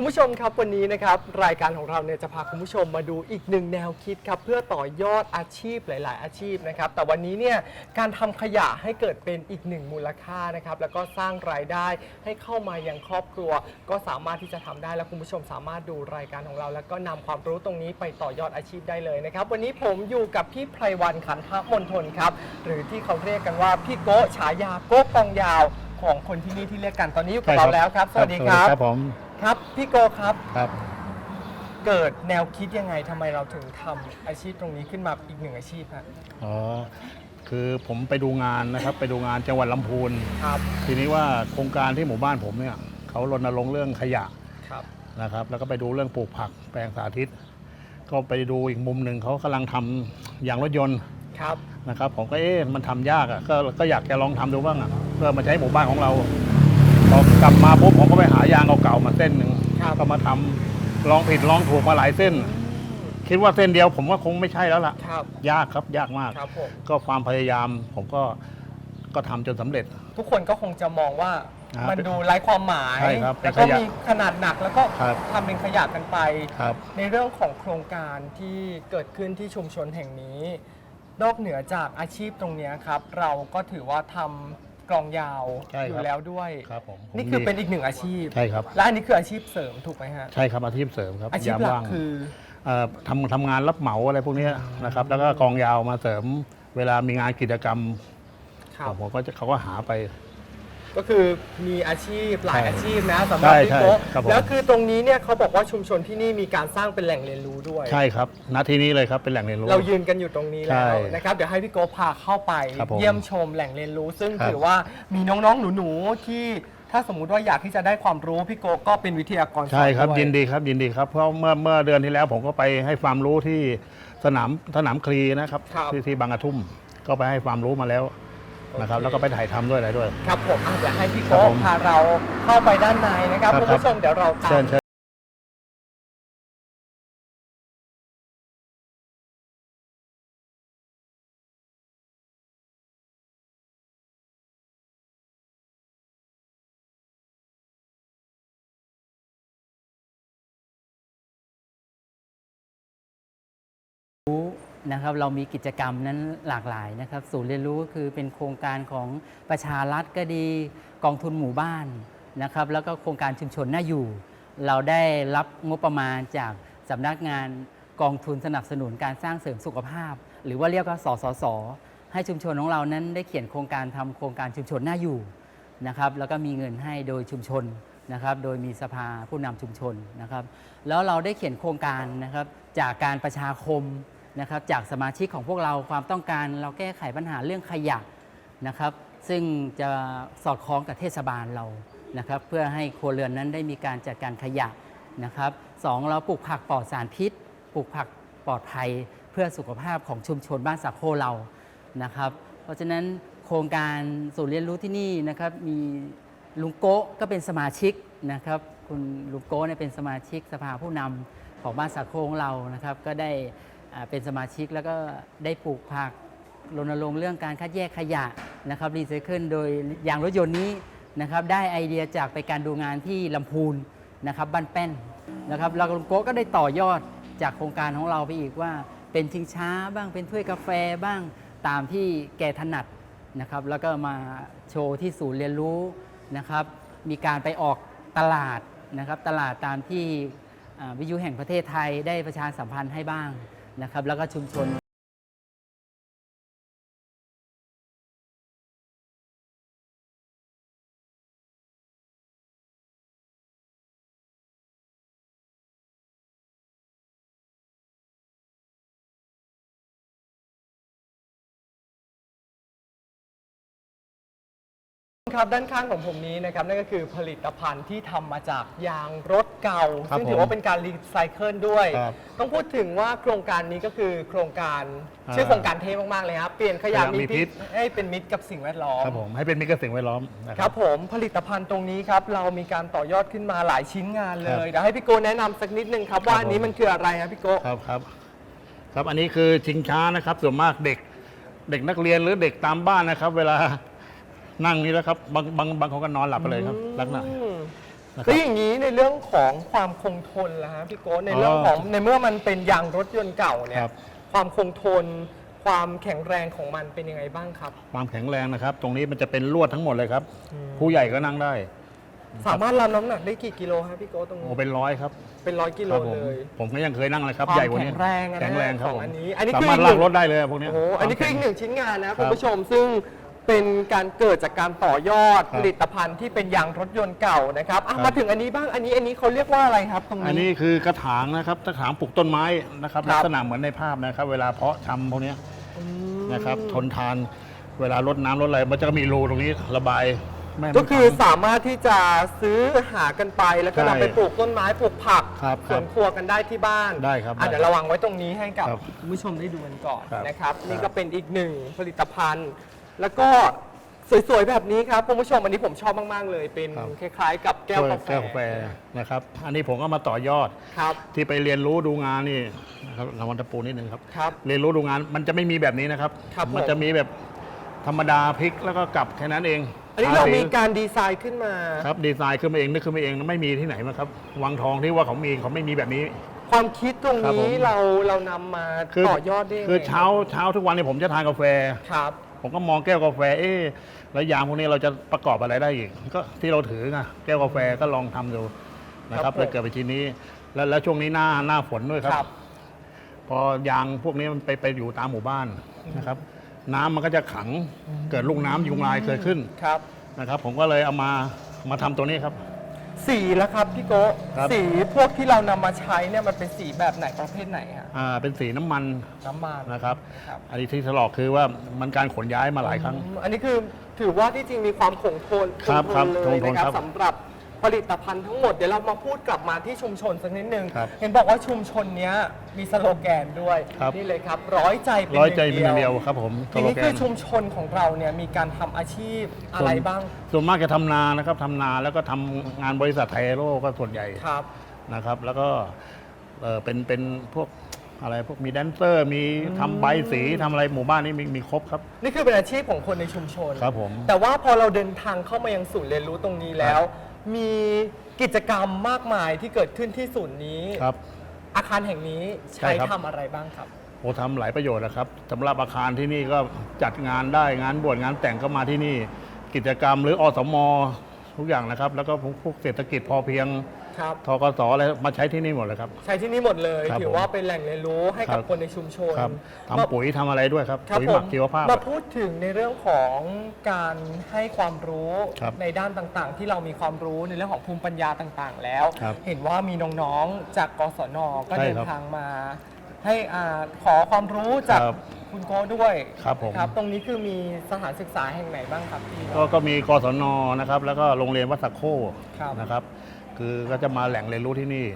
คุณผู้ชมครับวันนี้นะครับรายการของเราเนี่ยจะพาคุณผู้ชมมาดูอีกหนึ่งแนวคิดครับเพื่อต่อยอดอาชีพหลาย ๆ อาชีพนะครับแต่วันนี้เนี่ยการทำขยะให้เกิดเป็นอีกหนึ่งมูลค่านะครับแล้วก็สร้างรายได้ให้เข้ามายังครอบครัว ก็สามารถที่จะทำได้และคุณผู้ชมสามารถดูรายการของเรา แล้วก็นำความรู้ตรงนี้ไปต่อยอดอาชีพได้เลยนะครับวันนี้ผมอยู่กับพี่ไพรวันขันทมนทนครับหรือที่เขาเรียกกันว่าพี่โกะฉายาโกะกองยาวของคนที่นี่ที่เรียกกันตอนนี้อยู่กับเราแล้วครับสวัสดีครับครับผม ครับพี่โกครับครับ เกิดแนวคิดยังไงทำไมเราถึงทำอาชีพตรงนี้ขึ้นมาอีกหนึ่งอาชีพฮะอ๋อ คือผมไปดูงานนะครับ ไปดูงานจังหวัดลำพูน ครับทีนี้ว่าโครงการที่หมู่บ้านผมเนี่ยเขารณรงค์เรื่องขยะครับ นะครับ แล้วก็ไปดูเรื่องปลูกผักแปลงสาธิต ก็ไปดูอีกมุมหนึ่งเขากำลังทำอย่างรถยนต์ครับนะครับ ผมก็เอ๊ะมันทำยากอะก็ก็อยากจะลองทำดูบ้างอะเพื่อมาใช้หมู่บ้านของเรา พอกลับมาปุ๊บผมก็ไปหายางเก่าๆมาเส้นหนึ่งครับก็มาทำลองผิดลองถูกมาหลายเส้น คิดว่าเส้นเดียวผมว่าคงไม่ใช่แล้วล่ะ ครับ ยากครับยากมาก ครับผม ก็ความพยายาม ผมก็ก็ทำจนสำเร็จ ทุกคนก็คงจะมองว่าอ่ามัมันดูไร้ความหมาย ใช่ครับแล้วก็เป็นขยะมีขนาดหนักแล้วก็ครับ ทำเป็นขยะกันไป ครับ ในเรื่องของโครงการที่เกิดขึ้นที่ชุมชนแห่งนี้ นอกเหนือจากอาชีพตรงเนี้ยครับ เราก็ถือว่าทำ กลองยาวใช่ครับอยู่แล้วด้วย ครับผมนี่คือเป็นดีอีกหนึ่งอาชีพ ใช่ครับ และอันนี้คืออาชีพเสริมถูกไหมฮะ ใช่ครับอาชีพเสริมครับอาชีพยามหลักว่างคือเอ่อทำทำงานรับเหมาอะไรพวกเนี้ยนะครับ แล้วก็กองยาวมาเสริมเวลามีงานกิจกรรมครับผมก็จะเขาก็หาไป ก็คือมีอาชีพหลายใช่อาชีพนะสำหรับใช่พี่โก้ใช่ครับผม แล้วคือตรงนี้เนี่ยเขาบอกว่าชุมชนที่นี่มีการสร้างเป็นแหล่งเรียนรู้ด้วย ใช่ครับ ณที่นี้เลยครับเป็นแหล่งเรียนรู้ เรายืนกันอยู่ตรงนี้ใช่แล้วนะครับเดี๋ยวให้พี่โก้พาเข้าไปครับผมเยี่ยมชมแหล่งเรียนรู้ ซึ่งครับ ถือว่ามีน้องๆหนูๆที่ถ้าสมมุติว่าอยากที่จะได้ความรู้พี่โก้ก็เป็นวิทยากรสอนใช่ครับด้วยยินดีครับยินดีครับ เพราะเมื่อเมื่อเดือนที่แล้วผมก็ไปให้ความรู้ที่สนามสนามคลีนะครับครับที่ที่บางกระทุ่มก็ไปให้ความรู้มาแล้ว นะครับโอเคแล้วก็ไปถ่ายทำด้วยอะไรด้วย ครับผมอะเดี๋ยวให้พี่ครัโก้บผมพาเราเข้าไปด้านในนะครับครับคุณผู้ชมเดี๋ยวเราตาเชิมญเชิญ นะครับเรามีกิจกรรมนั้นหลากหลายนะครับศูนย์เรียนรู้ก็คือเป็นโครงการของประชารัฐก็ดีกองทุนหมู่บ้านนะครับแล้วก็โครงการชุมชนน่าอยู่ เราได้รับงบประมาณจากสำนักงานกองทุนสนับสนุนการสร้างเสริมสุขภาพ หรือว่าเรียกว่าสสส ให้ชุมชนของเรานั้นได้เขียนโครงการทำโครงการชุมชนน่าอยู่นะครับแล้วก็มีเงินให้โดยชุมชนนะครับโดยมีสภาผู้นำชุมชนนะครับแล้วเราได้เขียนโครงการนะครับจากการประชาคม นะครับจากสมาชิกของพวกเราความต้องการเราแก้ไขปัญหาเรื่องขยะนะครับ ซึ่งจะสอดคล้องกับเทศบาลเรานะครับ เพื่อให้ครัวเรือนนั้นได้มีการจัดการขยะนะครับสองเราปลูกผักปลอดสารพิษปลูกผักปลอดภัยเพื่อสุขภาพของชุมชนบ้านสักโคเรานะครับ เพราะฉะนั้นโครงการศูนย์เรียนรู้ที่นี่นะครับมีลุงโกะก็เป็นสมาชิกนะครับคุณลุงโกะเนี่ยเป็นสมาชิกสภาผู้นำของบ้านสักโคของเรานะครับ ก็ได้ เป็นสมาชิกแล้วก็ได้ปลูกผักรณรงค์เรื่องการคัดแยกขยะนะครับรีไซเคิลโดยยางรถยนต์นี้นะครับได้ไอเดียจากไปการดูงานที่ลำพูนนะครับบ้านแป้นนะครับแล้วลุงโก้ก็ได้ต่อยอดจากโครงการของเราไปอีกว่า เป็นชิงช้าบ้างเป็นถ้วยกาแฟบ้างตามที่แกถนัดนะครับแล้วก็มาโชว์ที่ศูนย์เรียนรู้นะครับมีการไปออกตลาดนะครับตลาดตามที่วิทยุแห่งประเทศไทยได้ประชาสัมพันธ์ให้บ้าง นะครับแล้วก็ชุมชน ครับด้านข้างของผมนี้นะครับนั่นก็คือผลิตภัณฑ์ที่ทำมาจากยางรถเก่า ครับซึ่งถือผมว่าเป็นการรีไซเคิลด้วย ครับต้องพูดถึงว่าโครงการนี้ก็คือโครงการอ่าชื่อโครงการเท่มากๆเลยครับเปลี่ยนขยะขยะมีมีพิพิษ ษให้เป็นมิตรกับสิ่งแวดล้อม ครับผมให้เป็นมิตรกับสิ่งแวดล้อมนะคครัรับ บผมผลิตภัณฑ์ตรงนี้ครับ เรามีการต่อยอดขึ้นมาหลายชิ้นงานเลยครับเดี๋ยวให้พี่โกแนะนำสักนิดนึงครับว่าครับอันนี้ผม มันคืออะไรครับพี่โก ครับครับครับอันนี้คือชิงช้านะครับส่วนมากเด็ก เด็กนักเรียนหรือเด็กตามบ้านนะครับ เวลา นั่งนี่แล้วครับบางบางบางคนก็นอนหลับไปเลยครับลักษณะ อืมนะคแล้รับวอย่างนี้ในเรื่องของความคงทนล่ะฮะพี่โก้ในเรื่องของอ๋อในเมื่อมันเป็นยางรถยนต์เก่าเนี่ยครับ ความคงทน ความแข็งแรงของมันเป็นยังไงบ้างครับ ความแข็งแรงนะครับ ตรงนี้มันจะเป็นลวดทั้งหมดเลยครับผู้ใหญ่ก็นั่งได้สามารถรับน้ำหนักได้กี่กิโลครับพี่โก้ตรงโอ้นี้เป็นร้อยครับเป็นร้อยกิโลครับผมเลย ผมก็ยังเคยนั่งเลยครับความใหญ่กว่านี้แข็งแรงอะนะแข็งแรงครับของผมอันนี้อันนี้สาคือมารถอีกหนึ่ลาง กรถได้เลยพวกเนี้ยโอ้โหอันนี้คืออีกหนึ่งชิ้นงานนะครับคุณผู้ชมซึ่ง เป็นการเกิดจากการต่อยอดครับ ผลิตภัณฑ์ที่เป็นยางรถยนต์เก่านะครับอะครับมาถึงอันนี้บ้างอันนี้อันนี้เขาเรียกว่าอะไรครับตรงอันนี้ นี้คือกระถางนะครับกระถางปลูกต้นไม้นะครับครับ ลักษณะเหมือนในภาพนะครับ เวลาเพาะชำพวกเนี้ยอืมนะครับทนทานเวลารดน้ำรดอะไรมันจะมีรูตรงนี้ระบายไม่ให้มันก็คือขัง สามารถที่จะซื้อหากันไป แล้วก็ใช่นำไปปลูกต้นไม้ปลูกผักครับสวนครัวกันได้ที่บ้านได้ครับอะได้เดี๋ยวระวังไว้ตรงนี้ให้กับครับคุณผู้ชมได้ดูกันก่อนครับนะครับครับนี่ก็เป็นอีกหนึ่งผลิตภัณฑ์ แล้วก็สวยๆแบบนี้ครับคุณผู้ชมอันนี้ผมชอบมากๆเลย เป็นคล้ายๆ กับแก้วกาแฟแก้วกาแฟนะครับ อันนี้ผมก็มาต่อยอด ครับ ที่ไปเรียนรู้ดูงานนี่นะครับรางวัลตะปูนิดนึงครับ ครับเรียนรู้ดูงานมันจะไม่มีแบบนี้นะครับ ครับผม มันจะมีแบบธรรมดาพลิกแล้วก็กลับแค่นั้นเองอันนี้เราทสีมีการดีไซน์ขึ้นมา ครับดีไซน์ขึ้นมาเองนึกขึ้นมาเองไม่มีที่ไหนมาครับวังทองที่ว่าเขามีเขาไม่มีแบบนี้ ความคิดตรงครับผนี้ม เราเรานำมาต่อยอดได้ยังไงคือเช้าเช้าทุกวันเนี่ยผมจะทานกาแฟ ครับ ผมก็มองแก้วกาแฟ เอ๊ะแล้วยางพวกนี้เราจะประกอบอะไรได้อีก ก็ที่เราถือไงแก้วกาแฟก็ลองทำดูนะคครัรับบผม เลยเกิดไปทีนี้ แล้วแล้วช่วงนี้หน้าหน้าฝนด้วยครับครับพอยางพวกนี้มันไปไปอยู่ตามหมู่บ้านนะครับ น้ำมันก็จะขังเกิดลูกน้ำยุงลายเกิดขึ้นครับ นะครับ ผมก็เลยเอามามาทำตัวนี้ครับ สีแล้วครับพี่โก้ครับ สีพวกที่เรานำมาใช้เนี่ยมันเป็นสีแบบไหนประเภทไหนฮะอ่าเป็นสีน้ำมันน้ำมันนะครับ ครับอันนี้ที่ถลอกคือว่ามันการขนย้ายมาหลายครั้ง อืมอันนี้คือถือว่าที่จริงมีความคงทนครับงทครับนเลยคงทนนะครับครับสำหรับ ผลิตภัณฑ์ทั้งหมดเดี๋ยวเรามาพูดกลับมาที่ชุมชนสักนิดนึง ครับเห็นบอกว่าชุมชนเนี้ยมีสโลแกนด้วยครับ นี่เลยครับ ร้อยใจเป็นร้อยใจเป็นหหนึ่นึ่งงเดีเดียยววครับผมทีนี้สโลแกคือชุมชนของเราเนี่ยมีการทำอาชีพอะไรบ้างส่วนมากจะทำนานะครับทำนาแล้วก็ทำงานบริษัทไทโร่ก็ส่วนใหญ่ครับ นะครับ แล้วก็เอ่อเป็นเป็นพวกอะไรพวกมีแดนเซอร์มีทำใบสีทำอะไรหมู่บ้านนี้มีมีครบครับ นี่คือเป็นอาชีพของคนในชุมชน ครับผมแต่ว่าพอเราเดินทางเข้ามายังศูนย์เรียนรู้ตรงนี้แล้ว มีกิจกรรมมากมายที่เกิดขึ้นที่ศูนย์นี้ ครับ อาคารแห่งนี้ใช่ใช้ครับ ทำอะไรบ้างครับ โอ้ทำหลายประโยชน์นะครับสำหรับอาคารที่นี่ก็จัดงานได้งานบวชงานแต่งก็มาที่นี่ กิจกรรมหรืออสมทุกอย่างนะครับ แล้วก็พวกพวกเศรษฐกิจพอเพียง ครับ ทกสอะไรมาใช้ที่นี่หมดเลยครับ ใช้ที่นี่หมดเลยครับถือว่าเป็นแหล่งเรียนรู้ให้กับครับ คนในชุมชนครับมาทำปุ๋ยทำอะไรด้วยครับครับปุ๋ยผหมัมกชีวภาพ มาพูดถึงในเรื่องของการให้ความรู้ครับในด้านต่างๆ ที่เรามีความรู้ในเรื่องของภูมิปัญญาต่างๆ แล้ว ครับเห็นว่ามีน้องๆจากกศนก็ใช่เดินครับทางมาใให้อ่าขอความรู้จากครับคุณโก้ด้วยครับผม ครับ ตรงนี้คือมีสถานศึกษาแห่งไหนบ้างครับพี่ ก็ก็มีกศนนะครับ แล้วก็โรงเรียนวัดสักโคครับนะครับ คือก็จะมาแหล่งเรียนรู้ที่นี่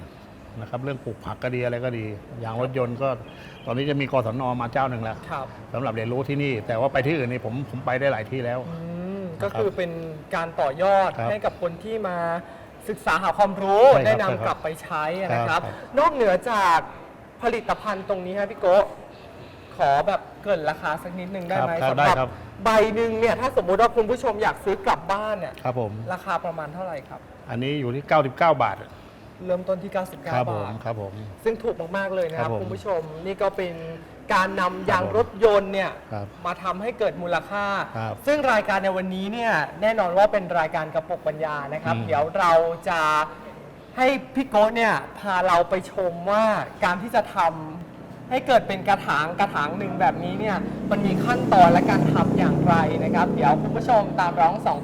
นะครับเรื่องปลูกผักก็ดีอะไรก็ดี อย่างรถยนต์ก็ตอนนี้จะมีกศนมาเจ้าหนึ่งแล้วครับ สำหรับเรียนรู้ที่นี่ แต่ว่าไปที่อื่นนี่ผมผมไปได้หลายที่แล้ว อืมก็คือเป็นการต่อยอดครับให้กับคนที่มาศึกษาหาความรู้ใช่ครับได้ใช่นำครับกลับไปใช้อะนะครับ ครับ นอกเหนือจากผลิตภัณฑ์ตรงนี้ครับพี่โกะ ขอแบบเกรินราคาสักนิดนึงได้ไหมครับสำได้หรับครับ ใบหนึ่งเนี่ยถ้าสมมุติว่าคุณผู้ชมอยากซื้อกลับบ้านเนี่ยครับผม ราคาประมาณเท่าไหร่ครับ อันนี้อยู่ที่ 99 บาท เริ่มต้นที่ 99 บครับผามทครับผม ซึ่งถูกมาก ๆ เลยนะครับครับผมคุณผู้ชมนี่ก็เป็นการนำยางครับผมรถยนต์เนี่ยครับมาทำให้เกิดมูลค่า ครับซึ่งรายการในวันนี้เนี่ยแน่นอนว่าเป็นรายการกระปุกปัญญานะครับ อืมเดี๋ยวเราจะให้พี่โก้เนี่ยพาเราไปชมว่าการที่จะทำ ให้เกิดเป็นกระถางกระถางหนึ่งแบบนี้เนี่ยมันมีขั้นตอนและการทำอย่างไรนะครับ เดี๋ยวคุณผู้ชมตามร้องสอง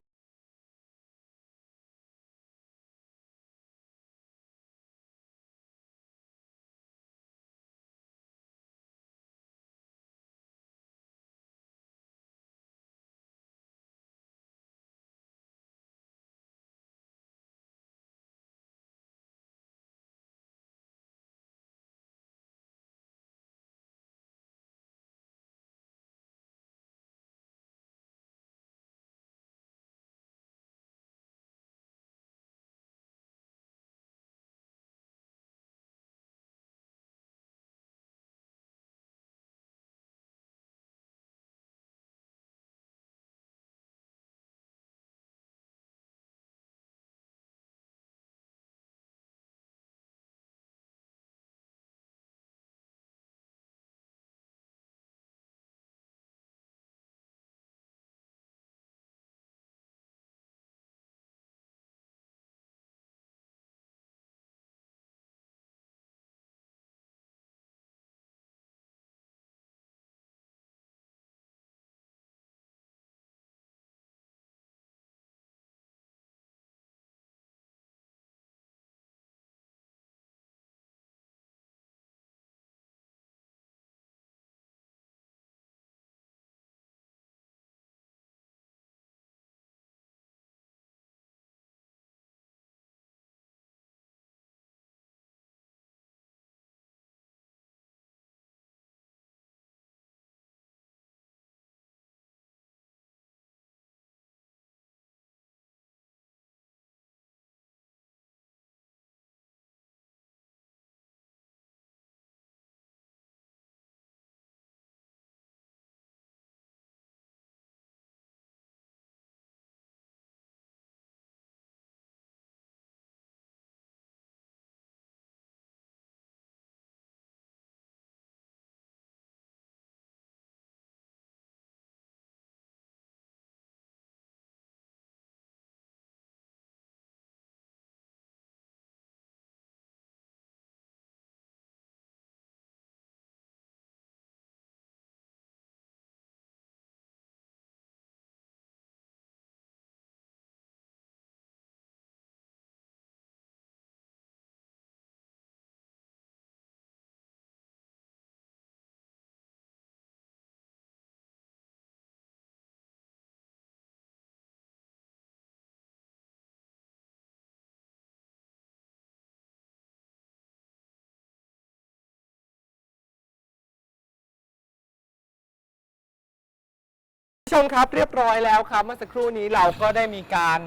ผู้ชมครับเรียบร้อยแล้วครับ เมื่อสักครู่นี้เราก็ได้มีการ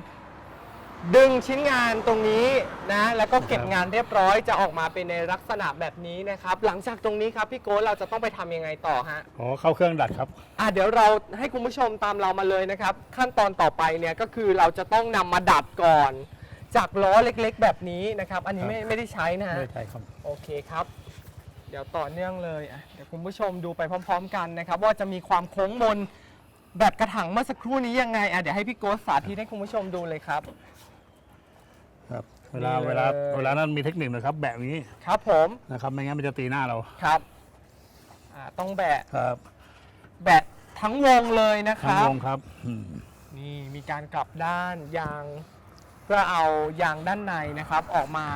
ดึงชิ้นงานตรงนี้นะ แล้วก็เก็บครับงานเรียบร้อยจะออกมาเป็นในลักษณะแบบนี้นะครับ หลังจากตรงนี้ครับพี่โก้เราจะต้องไปทำยังไงต่อฮะอ๋อเข้าเครื่องดัดครับ อะเดี๋ยวเราให้คุณผู้ชมตามเรามาเลยนะครับ ขั้นตอนต่อไปเนี่ยก็คือเราจะต้องนำมาดัดก่อน จากล้อเล็กๆ แบบนี้นะครับ อันนี้ครับไม่ไม่ได้ใช้นะฮะ ไม่ใช่ครับโอเคครับ เดี๋ยวต่อเนื่องเลยอะเดี๋ยวคุณผู้ชมดูไปพร้อม ๆ กันนะครับ ว่าจะมีความโค้งมน แบบกระถางเมื่อสักครู่นี้ยังไงอะเดี๋ยวให้พี่โกสสาธิตให้คุณผู้ชมดูเลยครับ ครับเวลานี่เลยเวลาเวลานั้นมีเทคนิคนะครับ แบบนี้ครับผมนะครับไม่งั้นมันจะตีหน้าเราครับอ่าต้องแบะครับแบะทั้งวงเลยนะคทั้งรับวงครับอืมนี่มีการกลับด้านยางเพื่อเอายางด้านในนะครับ ออกมา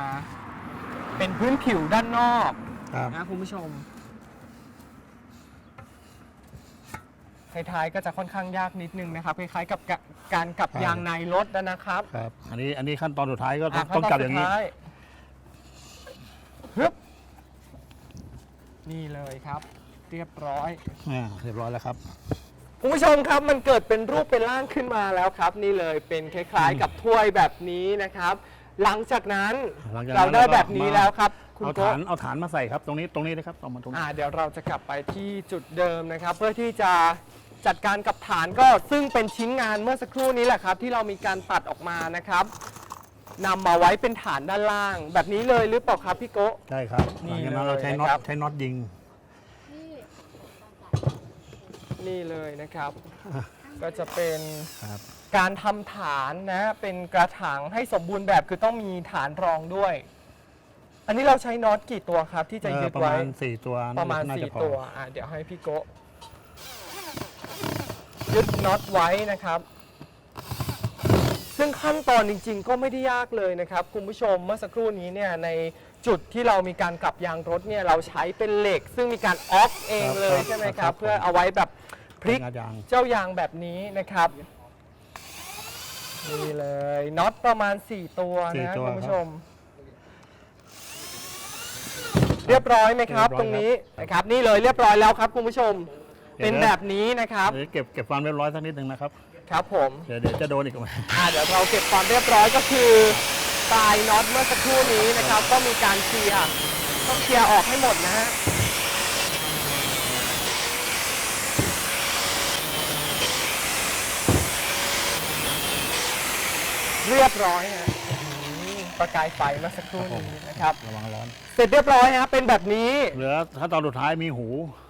เป็นพื้นผิวด้านนอกครับนะคุณผู้ชม ท้ายๆ ก็จะค่อนข้างยากนิดนึงนะครับคล้ายๆกับกะการกลับครับยางในรถนะครับครับ อันนี้อันนี้ขั้นตอนสุดท้ายก็ต้องะต้องจับอย่างนี้ขั้ตสุดท้ฮึบนี่เลยครับ เรียบร้อย อ่าเรียบร้อยแล้วครับ คุณผู้ชมครับมันเกิดเป็นรูปเป็นร่างขึ้นมาแล้วครับ นี่เลยเป็นคล้าย ๆ กับถ้วยแบบนี้นะครับ หลังจากนั้นหลังจากนั้นเราได้เราก็แบบนี้มาแล้วครับ คุณเอาโก้ฐานเอาฐานมาใส่ครับตรงนี้ตรงนี้นะครับเอามาตรงนี้ อ่าเดี๋ยวเราจะกลับไปที่จุดเดิมนะครับ เพื่อที่จะ จัดการกับฐานก็ซึ่งเป็นชิ้นงานเมื่อสักครู่นี้แหละครับ ที่เรามีการตัดออกมานะครับนำมาไว้เป็นฐานด้านล่าง แบบนี้เลยหรือเปล่าครับพี่โกะ ใช่ครับนี่หลังจากนั้นเราใช้เลยน็อตนะครับใช้น็อตยิงนี่เลยนะครับ ก็จะเป็นครับการทำฐานนะเป็นกระถางให้สมบูรณ์แบบคือต้องมีฐานรองด้วย อันนี้เราใช้น็อตกี่ตัวครับที่จะเอ่อยึดประไว้มาณสี่ตัวประมาณน่จสี่พอตัวอะเดี๋ยวให้พี่โกะ ยึดน็อตไว้นะครับ ซึ่งขั้นตอนจริง ๆ ก็ไม่ได้ยากเลยนะครับ คุณผู้ชมเมื่อสักครู่นี้เนี่ยในจุดที่เรามีการกลับยางรถเนี่ยเราใช้เป็นเหล็ก ซึ่งมีการออฟเองเลยใช่ไหมครับเพื่อเอาไว้แบบพลิกงายาง เจ้ายางแบบนี้นะครับนี่เลยน็อตประมาณ 4 ตัวสี่นะตัวคุณผู้ครับชม เรียบร้อยไหมครับ เรียบร้อยตรงนี้ครับนะครับ นี่เลยเรียบร้อยแล้วครับคุณผู้ชม เดี๋ยวเป็นแบบนี้นะครับ เดี๋ยวเก็บเก็บความเรียบร้อยสักนิดหนึ่งนะครับ ครับผมเดี๋ยวเดี๋ยวจะโดนอีกไหมอ่าเดี๋ยวเราเก็บความเรียบร้อยก็คือปลายน็อตเมื่อสักครู่นี้นะครับ ก็มีการเคลียร์ต้องเคลียร์ออกให้หมดนะฮะเรียบร้อยฮะอืมประกายไฟเมื่อสักครู่นี้นะครับ ระวังร้อน เสร็จเรียบร้อยฮะเป็นแบบนี้ เหลือถ้าตอนสุดท้ายมีหู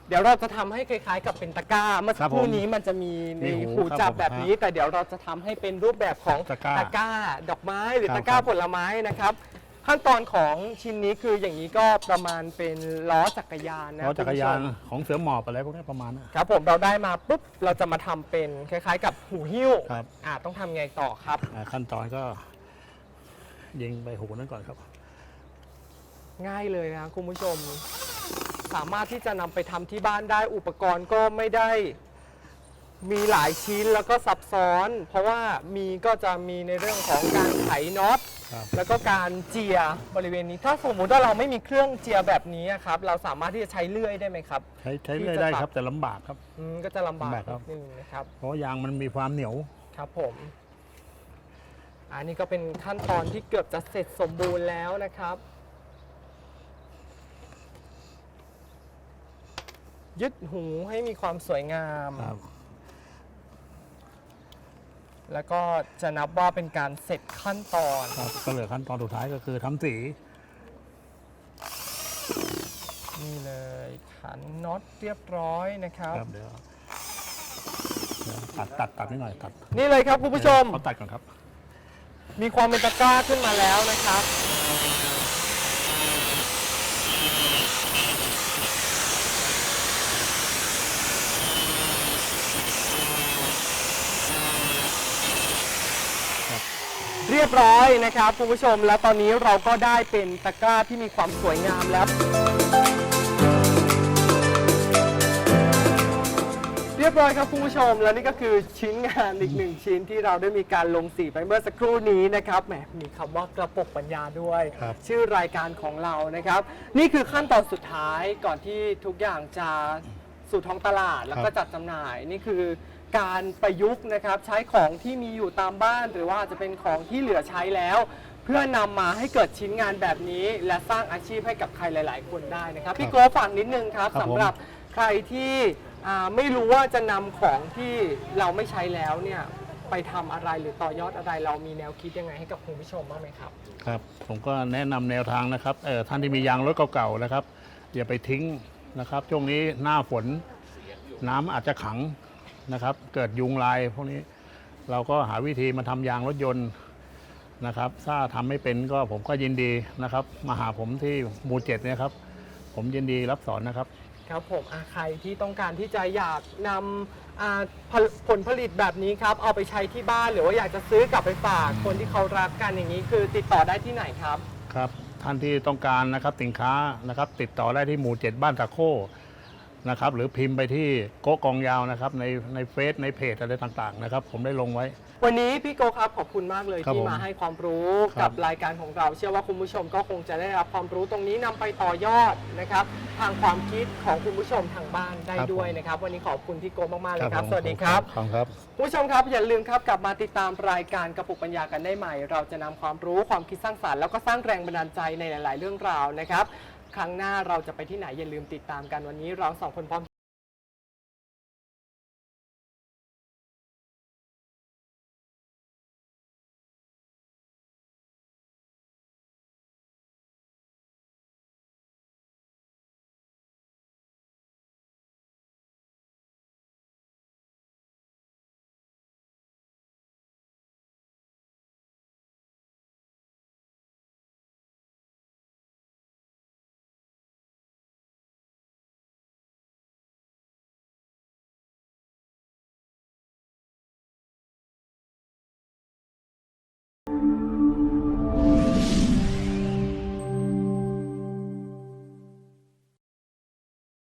เดี๋ยวเราจะทำให้คล้ายๆ กับเป็นตะกร้าเมื่อสักครู่ครับผมนี้มันจะมีมีในหูหูจับครับผมแบบนี้ แต่เดี๋ยวเราจะทำให้เป็นรูปแบบของตะกร้ากร้าดอกไม้หรือครับตะกร้าครับผลไม้นะครับ ขั้นตอนของชิ้นนี้คืออย่างนี้ก็ประมาณเป็นล้อจักรยานนะล้อจักรยานคุณผู้ชมของเสือหมอบอะไรพวกนี้ประมาณนั้นครับผมเราได้มาปุ๊บเราจะมาทำเป็นคล้ายๆ กับหูหิ้วครับ อ่าต้องทำไงต่อครับ อ่าขั้นตอนก็ ยิงไปหูนั่นก่อนครับ ง่ายเลยนะคุณผู้ชม สามารถที่จะนำไปทำที่บ้านได้อุปกรณ์ก็ไม่ได้มีหลายชิ้นแล้วก็ซับซ้อน เพราะว่ามีก็จะมีในเรื่องของการไขน็อตครับ แล้วก็การเจียบริเวณนี้ ถ้าสมมุติว่าเราไม่มีเครื่องเจียแบบนี้อะครับเราสามารถที่จะใช้เลื่อยได้ไหมครับ ใช้ใช้ที่เลื่อยจะได้ตัดครับแต่ลำบากครับ อืมก็จะลำบากลำบากครับนิดนึงนะครับ เพราะยางมันมีความเหนียว ครับผม อันนี้ก็เป็นขั้นตอนที่เกือบจะเสร็จสมบูรณ์แล้วนะครับ ยึดหูให้มีความสวยงาม ครับ แล้วก็จะนับว่าเป็นการเสร็จขั้นตอน ครับก็เหลือขั้นตอนสุดท้ายก็คือทำสีนี่เลยขันน็อตเรียบร้อยนะครับ ครับเดี๋ยวเดี๋ยวตัดตัดตัดนิดหน่อยตัดนี่เลยครับคุณผู้ชม เขาตัดก่อนครับ มีความเป็นตะกร้าขึ้นมาแล้วนะครับครับ เรียบร้อยนะครับคุณผู้ชม แล้วตอนนี้เราก็ได้เป็นตะกร้าที่มีความสวยงามแล้ว เรียบร้อยครับคุณผู้ชม และนี่ก็คือชิ้นงานอีกหนึ่งชิ้นที่เราได้มีการลงสีไปเมื่อสักครู่นี้นะครับแหมมีคำว่ากระปกปัญญาด้วย ครับ ชื่อรายการของเรานะครับ นี่คือขั้นตอนสุดท้ายก่อนที่ทุกอย่างจะสู่ท้องตลาดแล้วก็จัดจำหน่ายนี่คือ การประยุกต์นะครับใช้ของที่มีอยู่ตามบ้าน หรือว่าจะเป็นของที่เหลือใช้แล้ว เพื่อนำมาให้เกิดชิ้นงานแบบนี้ และสร้างอาชีพให้กับใครหลาย ๆ คนได้นะครับ พี่โก้ฝากนิดนึงครับครับผม สำหรับใครที่อ่าไม่รู้ว่าจะนำของที่เราไม่ใช้แล้วเนี่ยไปทำอะไรหรือต่อยอดอะไรเรามีแนวคิดยังไงให้กับคุณผู้ชมบ้างไหมครับ ครับผมก็แนะนำแนวทางนะครับเอ่อท่านที่มียางรถเก่าๆนะครับอย่าไปทิ้งนะครับช่วงนี้หน้าฝนน้ำอาจจะขัง นะครับ เกิดยุงลายพวกนี้เราก็หาวิธีมาทำยางรถยนต์นะครับ ถ้าทำไม่เป็นก็ผมก็ยินดีนะครับ มาหาผมที่หมู่เจ็ดเนี่ยครับ ผมยินดีรับสอนนะครับครับผมอะใครที่ต้องการที่จะอยากนำอ่าผลผลผลิตแบบนี้ครับ เอาไปใช้ที่บ้านหรือว่าอยากจะซื้อกลับไปฝากคนที่เขารักกันอย่างนี้คือติดต่อได้ที่ไหนครับ ครับ ท่านที่ต้องการนะครับสินค้านะครับ ติดต่อได้ที่หมู่เจ็ดบ้านตะโค นะครับ หรือพิมพ์ไปที่โกะกองยาวนะครับ ในในเฟซในเพจอะไรต่างๆนะครับ ผมได้ลงไว้ วันนี้พี่โกครับขอบคุณมากเลยครับที่ผมมาให้ความรู้ครักับบรายการของเรา เชื่อว่าคุณผู้ชมก็คงจะได้รับความรู้ตรงนี้นำไปต่อยอดนะครับ ทางความคิดของคุณผู้ชมทางบ้านได้ด้วยนะครับ วันนี้ขอบคุณพี่โกมากๆเลยครับ ผมสวัสดีครับ ขอบณครับ คุณผู้ชมครับอย่าลืมครับกลับมาติดตามรายการกระปุกปัญญากันได้ใหม่ เราจะนำความรู้ความคิดสร้างสรรค์แล้วก็สร้างแรงบันดาลใจในหลาย ๆ เรื่องราวนะครับ ครั้งหน้าเราจะไปที่ไหนอย่าลืมติดตามกันวันนี้เราสองคนพร้อม